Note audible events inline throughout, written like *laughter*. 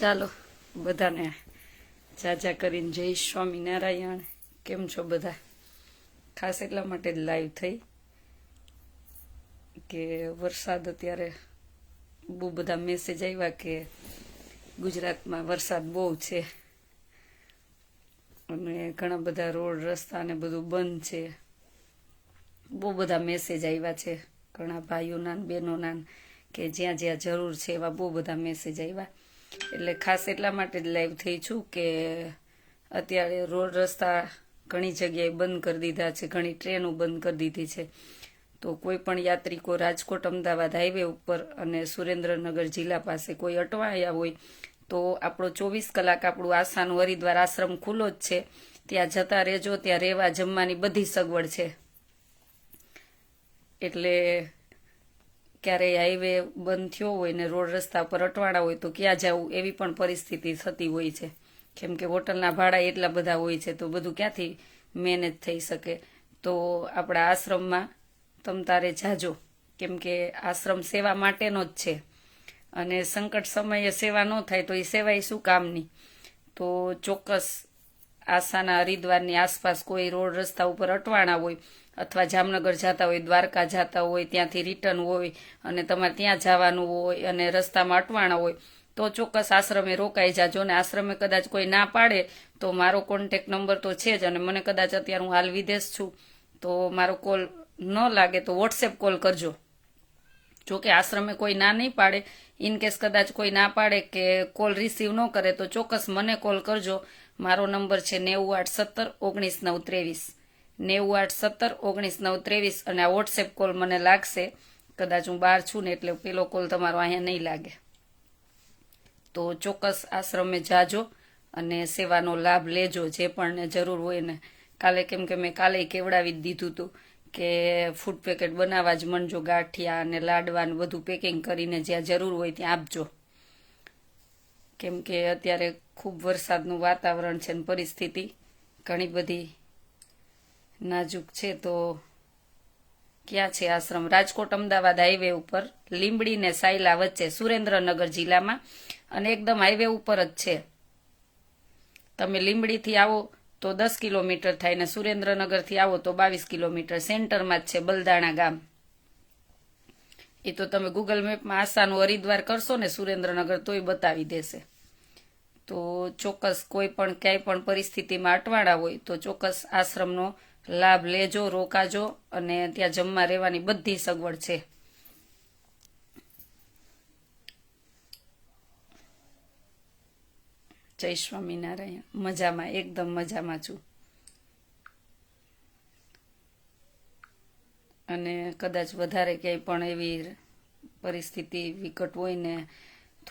ચાલો, બધાને જાજા કરીને જય સ્વામિનારાયણ. કેમ છો બધા? ખાસ એટલા માટે લાઈવ થઈ કે વરસાદ અત્યારે બહુ બધા મેસેજ આવ્યા કે ગુજરાતમાં વરસાદ બહુ છે. અને ઘણા બધા રોડ, રસ્તા ને બધું બંધ છે. બહુ બધા મેસેજ આવ્યા છે. ઘણા ભાઈઓના બહેનોના કે જ્યાં જ્યાં જરૂર છે એવા બહુ બધા મેસેજ આવ્યા. એટલે ખાસ એટલા માટે જ લાઈવ થઈ છું કે અત્યારે રોડ રસ્તા ઘણી જગ્યાએ બંધ કરી દીધા છે, ઘણી ટ્રેનો બંધ કરી દીધી છે. તો કોઈ પણ યાત્રિકો રાજકોટ, અમદાવાદ હાઈવે ઉપર અને સુરેન્દ્રનગર જિલ્લા પાસે કોઈ અટવાયા હોય તો આપણો ચોવીસ કલાક આપણું આસાનું હરિદ્વાર આશ્રમ ખુલ્લો જ છે. ત્યાં જતા રહેજો, ત્યાં રહેવા જમવાની બધી સગવડ છે. એટલે ક્યારેય હાઈવે બંધ થયો હોય ને રોડ રસ્તા પર અટવાડા હોય તો ક્યાં જવું એવી પણ પરિસ્થિતિ થતી હોય છે. કેમ કે હોટલના ભાડા એટલા બધા હોય છે તો બધું ક્યાંથી મેનેજ થઈ શકે? તો આપણા આશ્રમમાં તમ તારે જાજો. કેમ કે આશ્રમ સેવા માટેનો જ છે. અને સંકટ સમયે સેવા ન થાય તો એ સેવાય શું કામની? તો ચોક્કસ આસાના હરિદ્વારની આસપાસ કોઈ રોડ રસ્તા ઉપર અટવાણા હોય અથવા જામનગર જતા હોય, દ્વારકા જતા હોય, ત્યાંથી રિટર્ન હોય અને તમારે ત્યાં જવાનું હોય અને રસ્તામાં અટવાણા હોય, તો ચોક્કસ આશ્રમે રોકાઈ જાજો ને આશ્રમે કદાચ કોઈ ના પાડે તો મારો કોન્ટેક નંબર તો છે જ અને મને કદાચ અત્યારે હું હાલ વિદેશ છું તો મારો કોલ ન લાગે તો વોટ્સએપ કોલ કરજો. જો કે આશ્રમે કોઈ ના નહીં પાડે ઇન કેસ કદાચ કોઈ ના પાડે કે કોલ રિસીવ ન કરે તો ચોક્કસ મને કોલ કરજો મારો નંબર છે નેવું આઠ સત્તર ઓગણીસ નવ ત્રેવીસ નેવું આઠ સત્તર ઓગણીસ નવ ત્રેવીસ અને આ વોટ્સએપ કોલ મને લાગશે. કદાચ હું બહાર છું ને એટલે પેલો કોલ તમારો અહીંયા નહીં લાગે. તો ચોક્કસ આશ્રમે જાજો અને સેવાનો લાભ લેજો જે પણ જરૂર હોય ને. કાલે કેમ કે મેં કાલે કેવડાવી જ દીધું હતું કે ફૂડ પેકેટ બનાવવા જ મનજો ગાંઠિયા અને લાડવા ને બધું પેકિંગ કરીને જ્યાં જરૂર હોય ત્યાં આપજો. કેમ કે અત્યારે ખૂબ વરસાદનું વાતાવરણ છે ને પરિસ્થિતિ ઘણી બધી નાજુક છે, તો ક્યાં છે આશ્રમ? રાજકોટ, અમદાવાદ હાઈવે ઉપર લીંબડી ને સાયલા વચ્ચે સુરેન્દ્રનગર જિલ્લામાં અને એકદમ હાઈવે ઉપર જ છે. તમે લીંબડીથી આવો તો દસ કિલોમીટર થાય ને સુરેન્દ્રનગરથી આવો તો બાવીસ કિલોમીટર. સેન્ટરમાં જ છે બલદાણા ગામ. એ તો તમે ગૂગલ મેપમાં આસાનું હરિદ્વાર કરશો ને સુરેન્દ્રનગર તોય બતાવી દેશે. તો ચોક્કસ કોઈ પણ ક્યાંય પણ પરિસ્થિતિમાં અટવાડા હોય તો ચોક્કસ આશ્રમનો લાભ લેજો, રોકાજો અને ત્યાં જમવા રહેવાની બધી સગવડ છે. જય સ્વામિનારાયણ. મજામાં, એકદમ મજામાં છું. અને કદાચ વધારે ક્યાંય પણ એવી પરિસ્થિતિ વિકટ હોય ને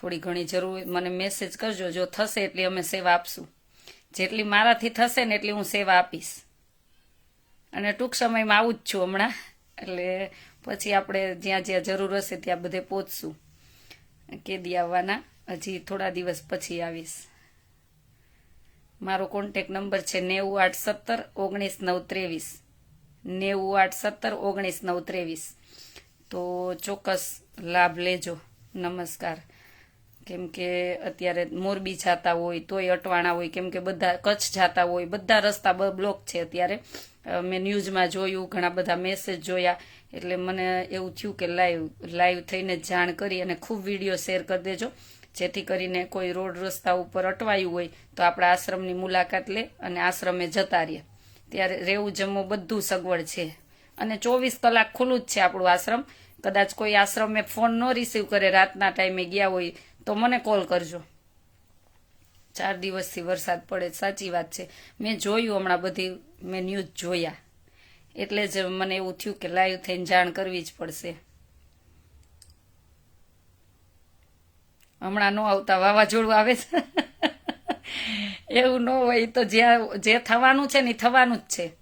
થોડી ઘણી જરૂર મને મેસેજ કરજો. જો થશે એટલી અમે સેવા આપશું. જેટલી મારાથી થશે ને એટલી હું સેવા આપીશ. અને ટૂંક સમયમાં આવું જ છું હમણાં. એટલે પછી આપણે જ્યાં જ્યાં જરૂર હશે ત્યાં બધે પહોંચશું. કેદી આવવાના. હજી થોડા દિવસ પછી આવીશ. મારો કોન્ટેક નંબર છે નેવું આઠ સત્તર ઓગણીસ નવ ત્રેવીસ. નેવું આઠ સત્તર ઓગણીસ નવ ત્રેવીસ. તો ચોક્કસ લાભ લેજો. નમસ્કાર. કેમ કે અત્યારે મોરબી જાતા હોય, તોય અટવાણા હોય, કેમ કે બધા કચ્છ જાતા હોય, બધા રસ્તા બ્લોક છે અત્યારે. મેં ન્યૂઝમાં જોયું, ઘણા બધા મેસેજ જોયા, એટલે મને એવું થયું કે લાઈવ લાઈવ થઈને જાણ કરી અને ખૂબ વીડિયો શેર કરી દેજો. જેથી કરીને કોઈ રોડ રસ્તા ઉપર અટવાયું હોય, તો આપણા આશ્રમની મુલાકાત લે અને આશ્રમે જતા રહીએ. ત્યારે રહેવું જમવું બધું સગવડ છે. અને ચોવીસ કલાક ખુલ્લું જ છે આપણું આશ્રમ. કદાચ કોઈ આશ્રમે ફોન ન રિસીવ કરે, રાતના ટાઈમે ગયા હોય તો મને કોલ કરજો. ચાર દિવસથી વરસાદ પડે સાચી વાત છે. મેં જોયું હમણાં બધી, મેં ન્યૂઝ જોયા. એટલે જ મને એવું થયું કે લાઈવ થઈને જાણ કરવી જ પડશે. હમણાં ન આવતા વાવાઝોડું આવે છે. *laughs* એવું ન હોય તો જ્યાં, જે થવાનું છે ને એ થવાનું જ છે.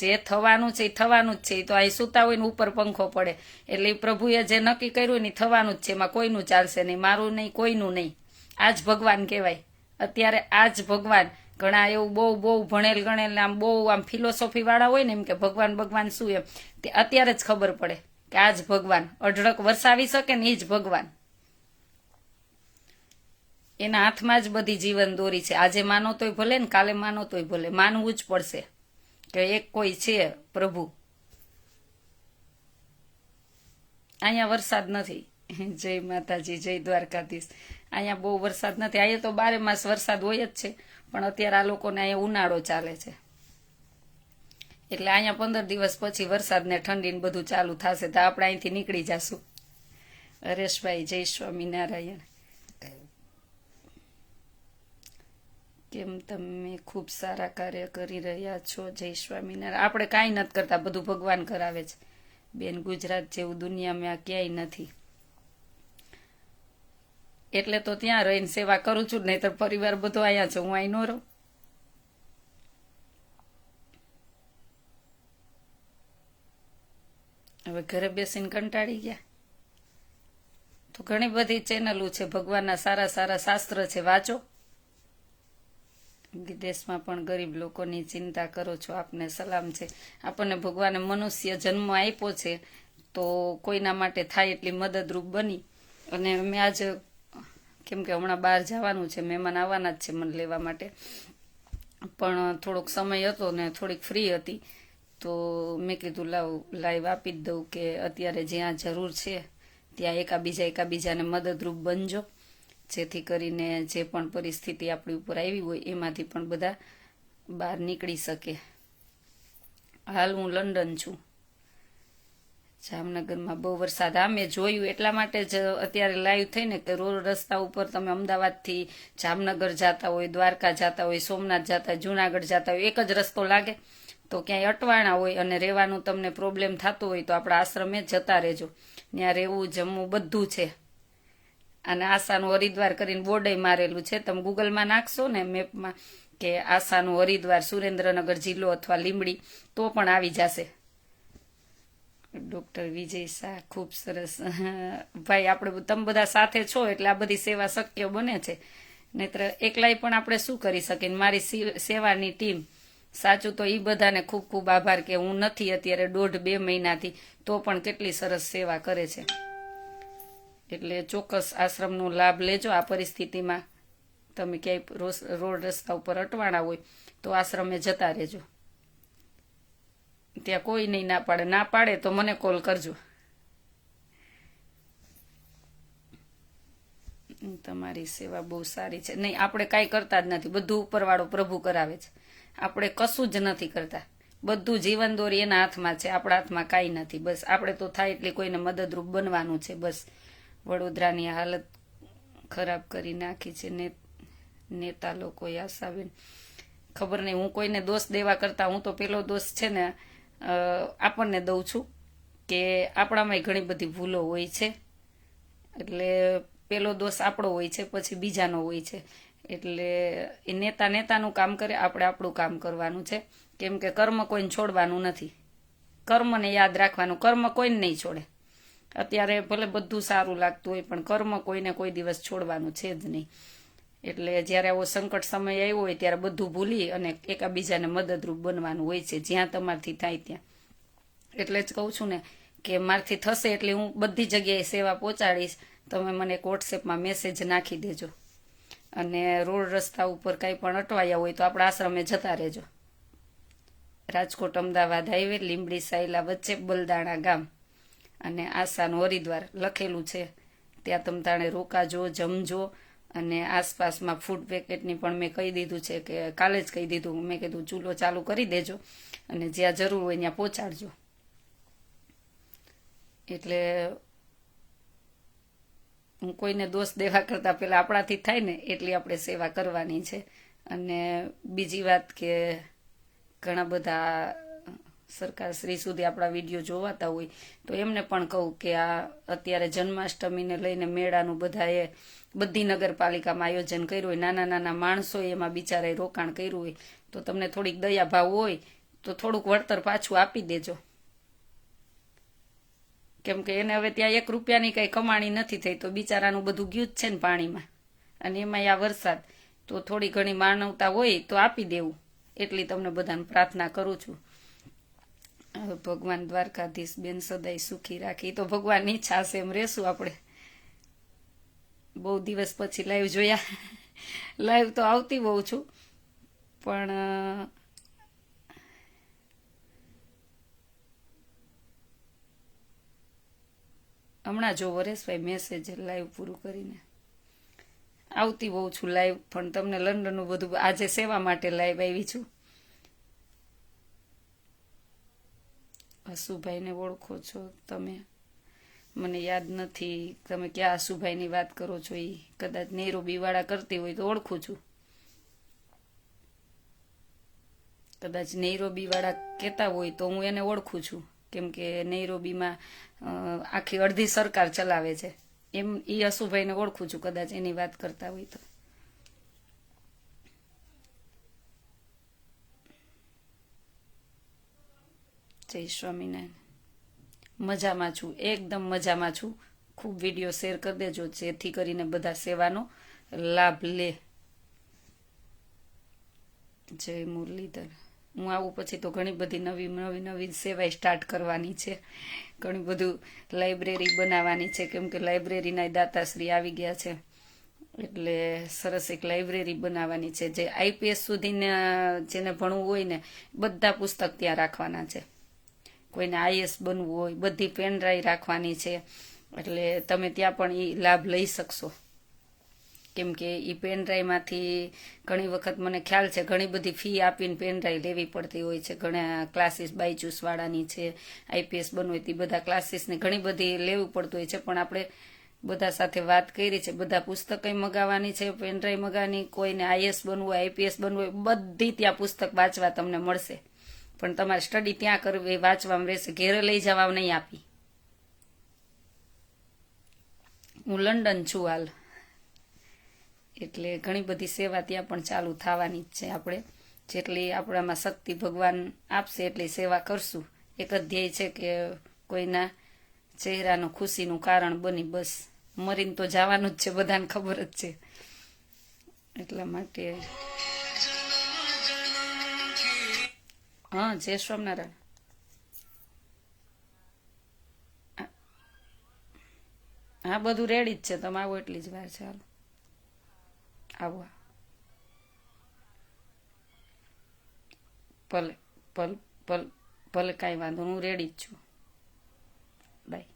જે થવાનું છે એ થવાનું જ છે. એ તો અહીં સૂતા હોય ને ઉપર પંખો પડે. એટલે પ્રભુએ જે નક્કી કર્યું ને થવાનું જ છે. એમાં કોઈનું ચાલશે નહીં. મારું નહીં, કોઈનું નહીં. આ જ ભગવાન કહેવાય. અત્યારે આ જ ભગવાન. ઘણા એવું બહુ બહુ ભણેલ ગણેલ આમ બહુ આમ ફિલોસોફીવાળા હોય ને એમ કે ભગવાન ભગવાન શું એમ. તે અત્યારે જ ખબર પડે કે આ જ ભગવાન. અઢળક વરસાવી શકે ને એ જ ભગવાન. એના હાથમાં જ બધી જીવન દોરી છે. આજે માનો તોય ભલે ને કાલે માનો તોય ભલે. માનવું જ પડશે. કે એક કોઈ છે પ્રભુ. અહીંયા વરસાદ નથી. જય માતાજી, જય દ્વારકાધીશ. અહીંયા બહુ વરસાદ નથી. અહીંયા તો બારે માસ વરસાદ હોય જ છે, પણ અત્યારે આ લોકોને અહીંયા ઉનાળો ચાલે છે. એટલે અહીંયા પંદર દિવસ પછી વરસાદ ને ઠંડી ને બધું ચાલુ થશે તો આપણે અહીંથી નીકળી જશું. હરેશભાઈ, જય સ્વામિનારાયણ. કેમ તમે ખૂબ સારા કાર્ય કરી રહ્યા છો? જય સ્વામિનારાયણ. આપણે કાંઈ નથી કરતા, બધું ભગવાન કરાવે છે. બેન, ગુજરાત જેવું દુનિયામાં આ ક્યાંય નથી. એટલે તો ત્યાં રહીને સેવા કરું છું, નહીતર પરિવાર બધો અહીંયા છે, હું અહીં નો રહું. હવે ઘરે બેસીને કંટાળી ગયા. તો ઘણી બધી ચેનલો છે, ભગવાનના સારા સારા શાસ્ત્ર છે, વાંચો. વિદેશમાં પણ ગરીબ લોકોની ચિંતા કરો છો, આપને સલામ છે. આપણને ભગવાને મનુષ્ય જન્મ આપ્યો છે, તો કોઈના માટે થાય એટલી મદદરૂપ બની. અને મેં આજ, કેમ કે હમણાં બહાર જવાનું છે, મહેમાન આવવાના જ છે મને લેવા માટે. પણ થોડોક સમય હતો ને થોડીક ફ્રી હતી, તો મેં કીધું, લાવ, લાઈવ આપી જ દઉં કે અત્યારે જ્યાં જરૂર છે, ત્યાં એકાબીજા એકાબીજાને મદદરૂપ બનજો. જેથી કરીને જે પણ પરિસ્થિતિ આપણી ઉપર આવી હોય એમાંથી પણ બધા બહાર નીકળી શકે. હાલ હું લંડન છું. જામનગરમાં બહુ વરસાદ. હા, મેં જોયું એટલા માટે જ અત્યારે લાઈવ થઈને કે રોડ રસ્તા ઉપર તમે અમદાવાદથી જામનગર જતા હોય, દ્વારકા જતા હોય, સોમનાથ જતા જુનાગઢ જતા હોય, એક જ રસ્તો લાગે. તો ક્યાંય અટવાણા હોય અને રહેવાનું તમને પ્રોબ્લેમ થતો હોય તો આપણા આશ્રમે જતા રહેજો. ત્યાં રહેવું, જમવું બધું છે. અને આશાનું હરિદ્વાર કરીને બોર્ડે મારેલું છે. તમે ગૂગલમાં નાખશો ને મેપમાં કે આશાનું હરિદ્વાર સુરેન્દ્રનગર જિલ્લો અથવા લીંબડી, તો પણ આવી જશે. ડોક્ટર વિજય શાહ, ખૂબ સરસ. ભાઈ, આપણે તમે બધા સાથે છો એટલે આ બધી સેવા શક્ય બને છે. નહીતર એકલાય પણ આપણે શું કરી શકીએ? મારી સેવાની ટીમ સાચું તો એ બધાને ખૂબ ખૂબ આભાર કે હું નથી અત્યારે દોઢ બે મહિનાથી, તો પણ કેટલી સરસ સેવા કરે છે. એટલે ચોક્કસ આશ્રમનો લાભ લેજો આ પરિસ્થિતિમાં. તમે ક્યાંય રોડ રસ્તા ઉપર અટવાણા હોય, તો આશ્રમે જતા રહેજો. ત્યાં કોઈ નહીં ના પાડે. ના પાડે તો મને કોલ કરજો. તમારી સેવા બહુ સારી છે. નહીં, આપણે કાંઈ કરતા જ નથી. બધું ઉપરવાળો પ્રભુ કરાવે છે. આપણે કશું જ નથી કરતા. બધું જીવન દોરી એના હાથમાં છે. આપણા હાથમાં કાંઈ નથી. બસ, આપણે તો થાય એટલે કોઈને મદદરૂપ બનવાનું છે. બસ. વડોદરાની હાલત ખરાબ કરી નાખી છે ને નેતા લોકોએ આશાબેન. ખબર નહીં, હું કોઈને દોષ દેવા કરતા હું તો પેલો દોષ છે ને આપણને દઉં છું કે આપણામાં ઘણી બધી ભૂલો હોય છે. એટલે પેલો દોષ આપણો હોય છે, પછી બીજાનો હોય છે. એટલે એ નેતા નેતાનું કામ કરે, આપણે આપણું કામ કરવાનું છે. કેમ કે કર્મ કોઈને છોડવાનું નથી. કર્મને યાદ રાખવાનું, કર્મ કોઈને નહીં છોડે. અત્યારે ભલે બધું સારું લાગતું હોય, પણ કર્મ કોઈને કોઈ દિવસ છોડવાનું છે જ નહીં. એટલે જ્યારે આવો સંકટ સમય આવ્યો હોય, ત્યારે બધું ભૂલી અને એકાબીજાને મદદરૂપ બનવાનું હોય છે, જ્યાં તમારથી થાય ત્યાં. એટલે જ કહું છું ને કે મારથી થશે એટલે હું બધી જગ્યાએ સેવા પહોંચાડીશ, તમે મને એક વોટ્સએપમાં મેસેજ નાખી દેજો. અને રોડ રસ્તા ઉપર કંઈ પણ અટવાયા હોય તો આપણા આશ્રમે જતા રહેજો. રાજકોટ અમદાવાદ હાઈવે, લીંબડી સાયલા વચ્ચે બલદાણા ગામ. અને આશાનું હરિદ્વાર લખેલું છે. ત્યાં તમ તાણે રોકાજો જમજો અને આસપાસમાં ફૂડ પેકેટની પણ મેં કહી દીધું છે કે કાલે જ કહી દીધું. મેં કીધું, ચૂલો ચાલુ કરી દેજો અને જ્યાં જરૂર હોય ત્યાં પહોંચાડજો. એટલે હું કોઈને દોષ દેવા કરતાં પહેલાં આપણાથી થાય ને એટલી આપણે સેવા કરવાની છે. અને બીજી વાત કે ઘણા બધા સરકાર શ્રી સુધી આપણા વીડિયો જોવાતા હોય, તો એમને પણ કહું કે આ અત્યારે જન્માષ્ટમીને લઈને મેળાનું બધાએ બધી નગરપાલિકામાં આયોજન કર્યું હોય, નાના નાના માણસોએ એમાં બિચારાએ રોકાણ કર્યું હોય, તો તમને થોડીક દયા ભાવ હોય, તો થોડુંક વળતર પાછું આપી દેજો. કેમ કે એને હવે ત્યાં એક રૂપિયાની કઈ કમાણી નથી થઈ, તો બિચારાનું બધું ગયું જ છે ને પાણીમાં. અને એમાં આ વરસાદ, તો થોડી ઘણી માનવતા હોય તો આપી દેવું. એટલી તમને બધાને પ્રાર્થના કરું છું. ભગવાન દ્વારકાધીશ બેન સદાય સુખી રાખી. તો ભગવાનની ઈચ્છા છે. એમ રહેશું આપણે. બહુ દિવસ પછી લાઈવ જોયા. લાઈવ તો આવતી બહુ છું. પણ હમણાં જો વરેશભાઈ મેસેજ લાઈવ પૂરું કરીને. આવતી બહુ છું લાઈવ પણ તમને લંડનનું બધું આજે સેવા માટે લાઈવ આવી છું. હસુભાઈને ઓળખો છો તમે? મને યાદ નથી તમે ક્યાં આશુભાઈની વાત કરો છો એ કદાચ નેરોબી વાળા કરતી હોય તો ઓળખું છું. કદાચ નૈરોબી વાળા કહેતા હોય તો હું એને ઓળખું છું. કેમ કે નૈરોબીમાં આખી અડધી સરકાર ચલાવે છે. એમ એ અશુભાઈને ઓળખું છું, કદાચ એની વાત કરતા હોય તો. જય સ્વામિનારાયણ. મજામાં છું, એકદમ મજામાં છું. ખૂબ વીડિયો શેર કરી દેજો, જેથી કરીને બધા સેવાનો લાભ લે. જય મુરલીધર. હું આવું પછી તો ઘણી બધી નવી નવી નવી સેવાય સ્ટાર્ટ કરવાની છે. ઘણી બધું લાઇબ્રેરી બનાવવાની છે, કેમ કે લાઇબ્રેરીના દાતાશ્રી આવી ગયા છે. એટલે સરસ એક લાઇબ્રેરી બનાવવાની છે. જે આઈપીએસ સુધીને જેને ભણવું હોય ને, બધા પુસ્તક ત્યાં રાખવાના છે. કોઈને આઈએસ બનવું હોય, બધી પેન ડ્રાઈવ રાખવાની છે. એટલે તમે ત્યાં પણ એ લાભ લઈ શકશો. કેમ કે એ પેન ડ્રાઈવમાંથી ઘણી વખત મને ખ્યાલ છે, ઘણી બધી ફી આપીને પેન ડ્રાઈવ લેવી પડતી હોય છે. ઘણા ક્લાસીસ બાયચૂસવાળાની છે, આઈપીએસ બનવું તે બધા ક્લાસીસને ઘણી બધી લેવું પડતું હોય છે. પણ આપણે બધા સાથે વાત કરી છે, બધા પુસ્તકે મગાવવાની છે, પેન ડ્રાઈવ મગાવવાની, કોઈને આઈએસ બનવું હોય, આઈપીએસ બનવું હોય, બધી ત્યાં પુસ્તક વાંચવા તમને મળશે. પણ તમારે સ્ટડી ત્યાં કરવી વાંચવામાં રહેશે, ઘેરે લઈ જવા નહીં આપી. હું લંડન છું હાલ. એટલે ઘણી બધી સેવા ત્યાં પણ ચાલુ થવાની જ છે આપણે. જેટલી આપણામાં શક્તિ ભગવાન આપશે, એટલી સેવા કરશું. એક જ ધ્યેય છે કે કોઈના ચહેરાનું ખુશીનું કારણ બની બસ. મરીને તો જવાનું જ છે, બધાને ખબર જ છે. એટલા માટે હા, જય સ્વામિનારાયણ. હા બધું રેડી જ છે. તમે આવો એટલી જ વાર છે, હાલો. આવો. ભલે ભલે ભલે ભલે કાંઈ વાંધો હું રેડી જ છું. બાય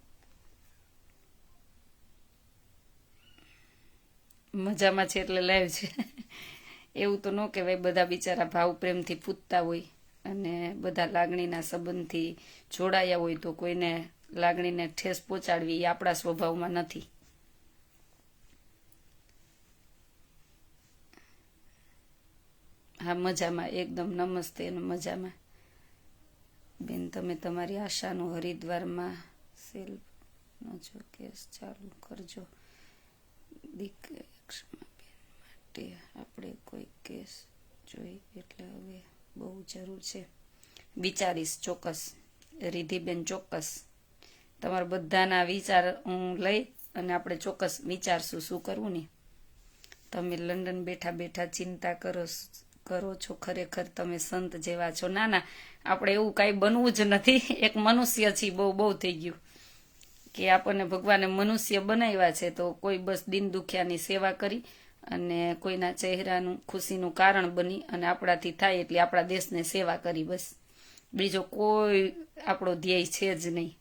મજામાં છે એટલે લાઈવ છે. *laughs* એવું તો ન કહેવાય. બધા બિચારા ભાવ પ્રેમથી પૂછતા હોય. અને બધા લાગણીના સંબંધથી જોડાયા હોય તો કોઈને લાગણીને ઠેસ પહોંચાડવી એ આપણા સ્વભાવમાં નથી. હા, મજામાં. એકદમ નમસ્તે અને મજામાં. બેન, તમે તમારી આશાનું હરિદ્વારમાં સેલ્ફનો જો કેસ ચાલુ કરજો. દીકરી માટે આપણે કોઈ કેસ જોઈ એટલે હવે બહુ જરૂર છે. વિચારીશ ચોક્કસ. રિધિબેન, ચોક્કસ. તમારા બધાના વિચાર હું લઈ અને આપણે ચોક્કસ વિચારશું શું કરવું ને. તમે લંડન બેઠા બેઠા ચિંતા કરો કરો છો ખરેખર તમે સંત જેવા છો. ના ના, આપણે એવું કાંઈ બનવું જ નથી. એક મનુષ્ય છીએ બહુ બહુ થઈ ગયું. કે આપણને ભગવાને મનુષ્ય બનાવ્યા છે તો કોઈ બસ દિન દુખ્યાની સેવા કરી અને કોઈના ચહેરાનું ખુશીનું કારણ બની અને આપણાથી થાય એટલે આપણા દેશને સેવા કરી બસ. બીજો કોઈ આપણો ધ્યેય છે જ નહીં.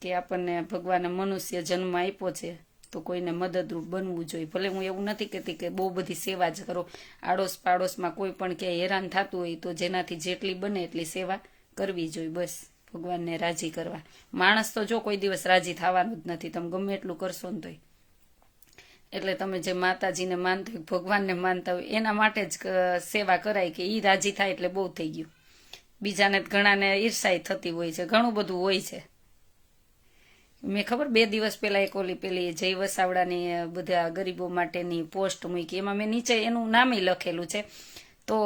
કે આપણને ભગવાને મનુષ્ય જન્મ આપ્યો છે, તો કોઈને મદદરૂપ બનવું જોઈએ. ભલે હું એવું નથી કહેતી કે બહુ બધી સેવા જ કરો. આડોશ પાડોશમાં કોઈ પણ ક્યાંય હેરાન થતું હોય તો જેનાથી જેટલી બને એટલી સેવા કરવી જોઈએ બસ, ભગવાનને રાજી કરવા. માણસ તો જો કોઈ દિવસ રાજી થવાનું જ નથી, તમે ગમે એટલું કરશો ને તોય. એટલે તમે જે માતાજીને માનતા હોય, ભગવાનને માનતા હોય, એના માટે જ સેવા કરાય કે એ રાજી થાય એટલે બહુ થઈ ગયું. બીજાને ઘણાને ઈર્ષાઈ થતી હોય છે, ઘણું બધું હોય છે. મેં ખબર, બે દિવસ પહેલાં એક ઓલી પેલી જય વસાવડાની બધા ગરીબો માટેની પોસ્ટ મૂકી, એમાં મેં નીચે એનું નામે લખેલું છે. તો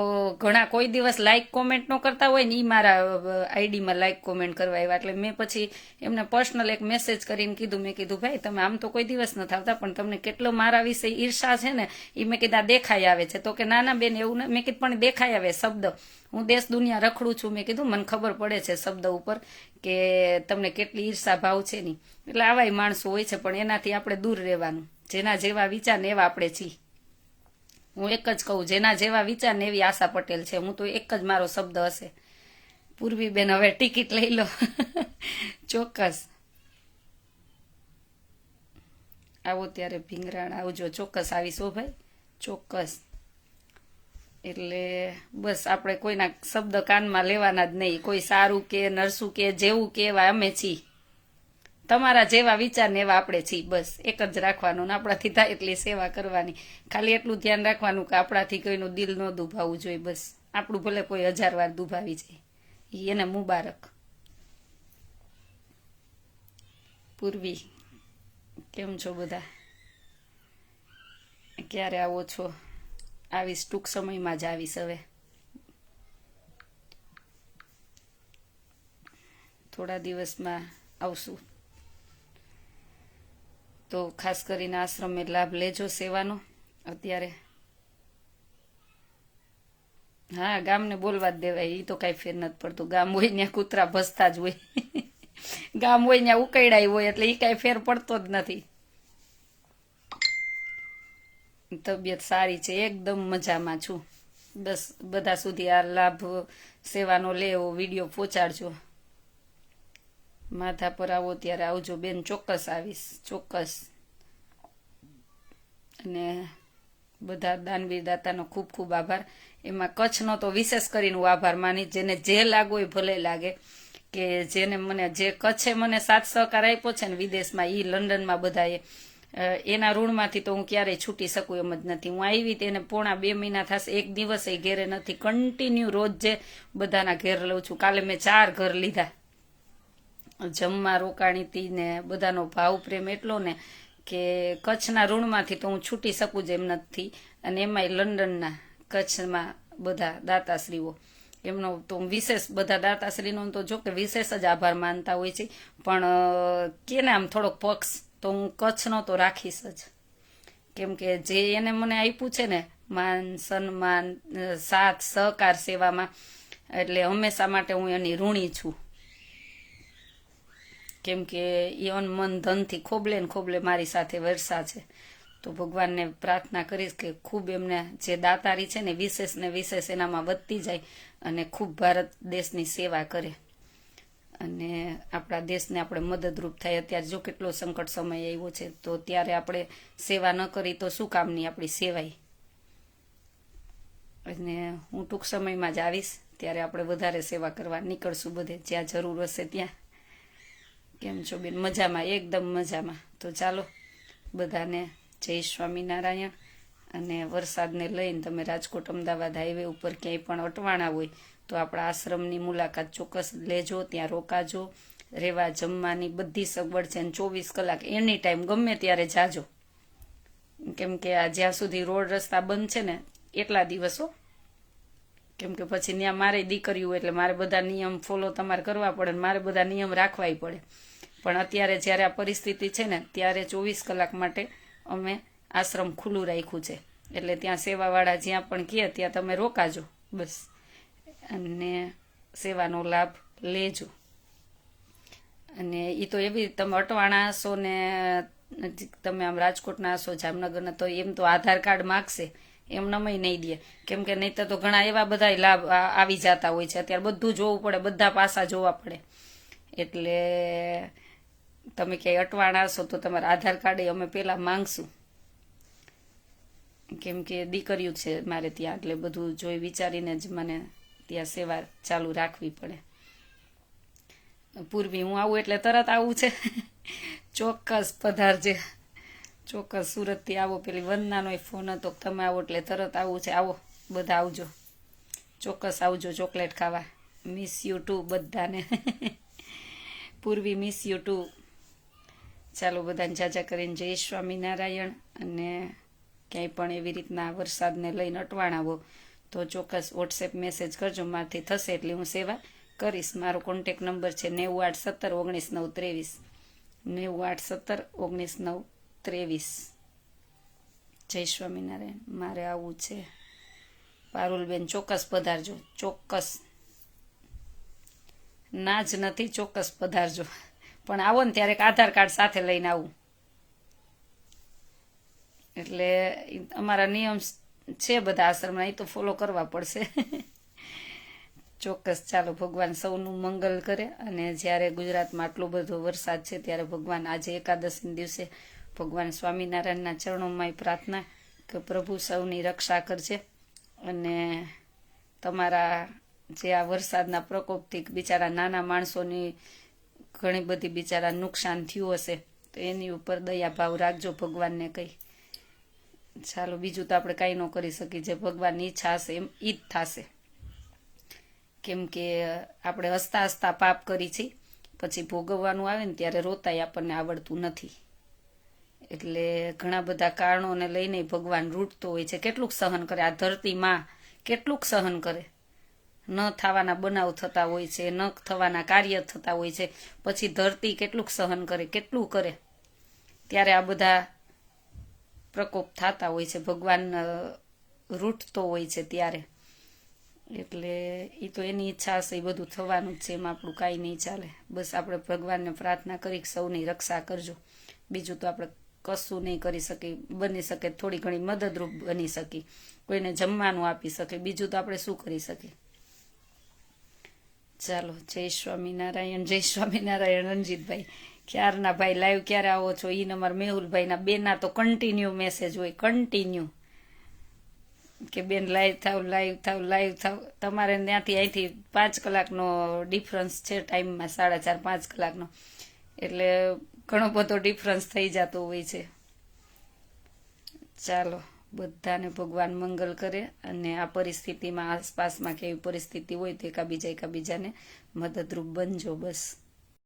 ઘણા કોઈ દિવસ લાઈક કોમેન્ટ ન કરતા હોય ને એ મારા આઈડીમાં લાઈક કોમેન્ટ કરવા આવ્યા. એટલે મેં પછી એમને પર્સનલ એક મેસેજ કરીને કીધું. મેં કીધું, ભાઈ, તમે આમ તો કોઈ દિવસ નથી આવતા પણ તમને કેટલો મારા વિશે ઈર્ષા છે ને એ મેં કીધા દેખાઈ આવે છે. તો કે, નાના બેન, એવું મેં કીધું, પણ દેખાઈ આવે શબ્દ. હું દેશ દુનિયા રખડું છું. મેં કીધું, મને ખબર પડે છે શબ્દ ઉપર કે તમને કેટલી ઈર્ષા ભાવ છે નહીં એટલે આવાય માણસો હોય છે, પણ એનાથી આપણે દૂર રહેવાનું. જેના જેવા વિચાર ને એવા આપણે છીએ. હું એક જ કહું, જેના જેવા વિચાર ને એવી આશા પટેલ છે. હું તો એક જ મારો શબ્દ હશે. પૂર્વી બેન હવે ટિકિટ લઈ લો. *laughs* ચોક્કસ. આવો ત્યારે ભીંગરાણ આવજો. ચોક્કસ આવીશો ભાઈ. ચોક્કસ. એટલે બસ આપણે કોઈના શબ્દ કાનમાં લેવાના જ નહીં. કોઈ સારું કે નરસું કે જેવું કે એવા અમે છીએ. તમારા જેવા વિચાર ને એવા આપણે છીએ, બસ. એક જ રાખવાનું ને આપણાથી થાય એટલી સેવા કરવાની. ખાલી એટલું ધ્યાન રાખવાનું કે આપણાથી કોઈનું દિલ ન દુભાવવું જોઈએ, બસ. આપણું ભલે કોઈ હજાર વાર દુભાવી જાય. એને મુબારક. પૂર્વી, કેમ છો બધા? ક્યારે આવો છો? આવીશ, ટૂંક સમયમાં જ આવીશ હવે. થોડા દિવસમાં આવશું. તો ખાસ કરીને આશ્રમે લાભ લેજો સેવાનો. અત્યારે હા, ગામને બોલવા જ દેવાય એ તો કાંઈ ફેર નથી પડતું. ગામ હોય ત્યાં કૂતરા ભસતા જ હોય. ગામ હોય ત્યાં ઉકેડાય હોય, એટલે એ કાંઈ ફેર પડતો જ નથી. તબિયત સારી છે, એકદમ મજામાં છું. બસ, બધા સુધી આ લાભ, સેવાનો લેવો, વીડિયો પહોંચાડજો. માથા પર આવો ત્યારે આવજો બેન, ચોક્કસ આવીશ, ચોક્કસ. અને બધા દાનવીર દાતાનો ખૂબ ખૂબ આભાર. એમાં કચ્છનો તો વિશેષ કરીને હું આભાર માની, જેને જે લાગો એ ભલે લાગે, કે જેને મને, જે કચ્છે મને સાથ સહકાર આપ્યો છે ને વિદેશમાં એ લંડનમાં બધાએ એના ઋણમાંથી તો હું ક્યારેય છૂટી શકું એમ જ નથી. હું આવી તેને પોણા બે મહિના થશે, એક દિવસ એ ઘેરે નથી. કન્ટિન્યુ રોજ જે બધાના ઘેર લઉં છું. કાલે મેં ચાર ઘર લીધા. જમવા રોકાણીથી ને બધાનો ભાવ પ્રેમ એટલો ને કે કચ્છના ઋણમાંથી તો હું છૂટી શકું જ એમ નથી. અને એમાંય લંડનના કચ્છમાં બધા દાતાશ્રીઓ. એમનો તો વિશેષ બધા દાતાશ્રીનો તો જો કે વિશેષ જ આભાર માનતા હોય છે. પણ કેને આમ થોડોક પક્ષ તો હું કચ્છનો તો રાખીશ જ. કેમ કે જે એને મને આપ્યું છે ને, માન, સન્માન સાથ, સહકાર સેવામાં, એટલે હંમેશા માટે હું એની ઋણી છું. કેમ કે એ અન મન ધનથી ખોબલે ને ખોબલે મારી સાથે વરસા છે. તો ભગવાનને પ્રાર્થના કરીશ કે ખૂબ એમને જે દાતારી છે ને વિશેષ ને વિશેષ એનામાં વધતી જાય અને ખૂબ ભારત દેશની સેવા કરે. અને આપણા દેશને આપણે મદદરૂપ થાય. અત્યારે જો કેટલો સંકટ સમય આવ્યો છે, તો ત્યારે આપણે સેવા ન કરી તો શું કામની આપણી સેવાય અને હું ટૂંક સમયમાં જ આવીશ. ત્યારે આપણે વધારે સેવા કરવા નીકળશું બધે. જ્યાં જરૂર હશે ત્યાં. કેમ છો બેન? મજામાં, એકદમ મજામાં. તો ચાલો, બધાને જય સ્વામિનારાયણ. અને વરસાદને લઈને તમે રાજકોટ, અમદાવાદ હાઈવે ઉપર ક્યાંય પણ અટવાણા હોય, તો આપણા આશ્રમની મુલાકાત ચોક્કસ લેજો, ત્યાં રોકાજો, રહેવા, જમવાની બધી સગવડ છે અને ચોવીસ કલાક એની ટાઈમ ગમે ત્યારે જાજો. કેમ કે આ જ્યાં સુધી રોડ રસ્તા બંધ છે ને, એટલા દિવસો કેમ કે પછી ત્યાં મારે દીકરીઓ એટલે મારે બધા નિયમ ફોલો તમારે કરવા પડે મારે બધા નિયમ રાખવાય પડે. પણ અત્યારે જ્યારે આ પરિસ્થિતિ છે ને, ત્યારે ચોવીસ કલાક માટે અમે આશ્રમ ખુલ્લું રાખ્યું છે. એટલે ત્યાં સેવાવાળા જ્યાં પણ કહે ત્યાં તમે રોકાજો. બસ. અને સેવાનો લાભ લેજો. અને એ તો એવી તમે અટવાણા હશો ને તમે આમ રાજકોટના હશો, જામનગરના, તો એમ તો આધાર કાર્ડ માગશે. એમ નમય નહીં દે. કેમ કે નહીં તો ઘણા એવા બધા લાભ આવી જતા હોય છે. અત્યારે બધું જોવું પડે, બધા પાસા જોવા પડે. એટલે તમે ક્યાંય અટવાણા હશો તો તમારા આધાર કાર્ડ અમે પહેલાં માંગશું. કેમ કે દીકરીઓ છે મારે ત્યાં, એટલે બધું જોઈ વિચારીને જ મને ત્યાં સેવા ચાલુ રાખવી પડે. પૂર્વી હું આવું એટલે તરત આવું છે. ચોક્કસ પધારજે ચોક્કસ સુરતથી આવો. પેલી વંદનાનો ફોન હતો તમે આવો એટલે તરત આવું છે. આવો, બધા આવજો. ચોક્કસ આવજો ચોકલેટ ખાવા. મિસ યુ ટુ બધાને. *laughs* પૂર્વી મિસ યુ ટુ ચાલો બધાને જાજા કરીને જય સ્વામિનારાયણ અને ક્યાંય પણ એવી રીતના વરસાદને લઈને અટવાણાવો તો ચોક્કસ વોટ્સએપ મેસેજ કરજો, મારથી થશે એટલે હું સેવા કરીશ. મારો કોન્ટેક નંબર છે નેવું આઠ સત્તર ઓગણીસ નવ ત્રેવીસ. નેવું આઠ સત્તર ઓગણીસ નવ ત્રેવીસ. જય સ્વામિનારાયણ. મારે આવવું છે. પારુલબેન, ચોક્કસ પધારજો. ચોક્કસ. ના જ નથી, ચોક્કસ પધારજો. પણ આવો ને ત્યારે આધાર કાર્ડ સાથે લઈને આવું. એટલે અમારા નિયમ છે બધા આશ્રમના એ તો ફોલો કરવા પડશે. *laughs* ચોક્કસ ચાલો ભગવાન સૌનું મંગલ કરે અને જ્યારે ગુજરાતમાં આટલો બધો વરસાદ છે ત્યારે ભગવાન આજે એકાદશીના દિવસે ભગવાન સ્વામિનારાયણના ચરણોમાં પ્રાર્થના કે પ્રભુ સૌની રક્ષા કરજે અને તમારા જે આ વરસાદના પ્રકોપથી બિચારા નાના માણસોની ઘણી બધી બિચારા નુકસાન થયું હશે. તો એની ઉપર દયા ભાવ રાખજો ભગવાનને કંઈ. ચાલો, બીજું તો આપણે કાંઈ ન કરી શકીએ. જે ભગવાનની ઈચ્છા હશે એમ ઈ જ થશે. કેમ કે આપણે હસતા હસતા પાપ કરી છે. પછી ભોગવવાનું આવે ને ત્યારે રોતાય આપણને આવડતું નથી. એટલે ઘણા બધા કારણોને લઈને ભગવાન રૂટતો હોય છે. કેટલુંક સહન કરે. આ ધરતીમાં કેટલુંક સહન કરે. ન થવાના બનાવ થતા હોય છે, ન થવાના કાર્ય થતા હોય છે, પછી ધરતી કેટલુંક સહન કરે, કેટલું કરે? ત્યારે આ બધા પ્રકોપ થતા હોય છે. ભગવાન રૂટતો હોય છે ત્યારે. એટલે એ તો એની ઈચ્છા હશે એ બધું થવાનું જ છે, એમાં આપણું કાંઈ નહીં ચાલે. બસ આપણે ભગવાનને પ્રાર્થના કરી સૌની રક્ષા કરજો. બીજું તો આપણે કશું નહીં કરી શકી બની શકે, થોડી ઘણી મદદરૂપ બની શકી કોઈને જમવાનું આપી શકે. બીજું તો આપણે શું કરી શકીએ? ચાલો, જય સ્વામિનારાયણ જય સ્વામિનારાયણ રણજીતભાઈ. ક્યારના ભાઈ લાઈવ ક્યારે આવો છો? ઈ નંબર મેહુલભાઈના બેના તો કન્ટિન્યુ મેસેજ હોય કન્ટિન્યુ કે બેન લાઈવ થાવ લાઈવ થાવ લાઈવ થાવ. તમારે ત્યાંથી અહીંથી પાંચ કલાકનો ડિફરન્સ છે ટાઈમમાં સાડા ચાર, પાંચ કલાકનો. એટલે ઘણો બધો ડિફરન્સ થઈ જતો હોય છે. ચાલો. બધાને ભગવાન મંગલ કરે અને આ પરિસ્થિતિમાં આસપાસમાં કેવી પરિસ્થિતિ હોય તો એકાબીજા એકાબીજાને મદદરૂપ બનજો બસ.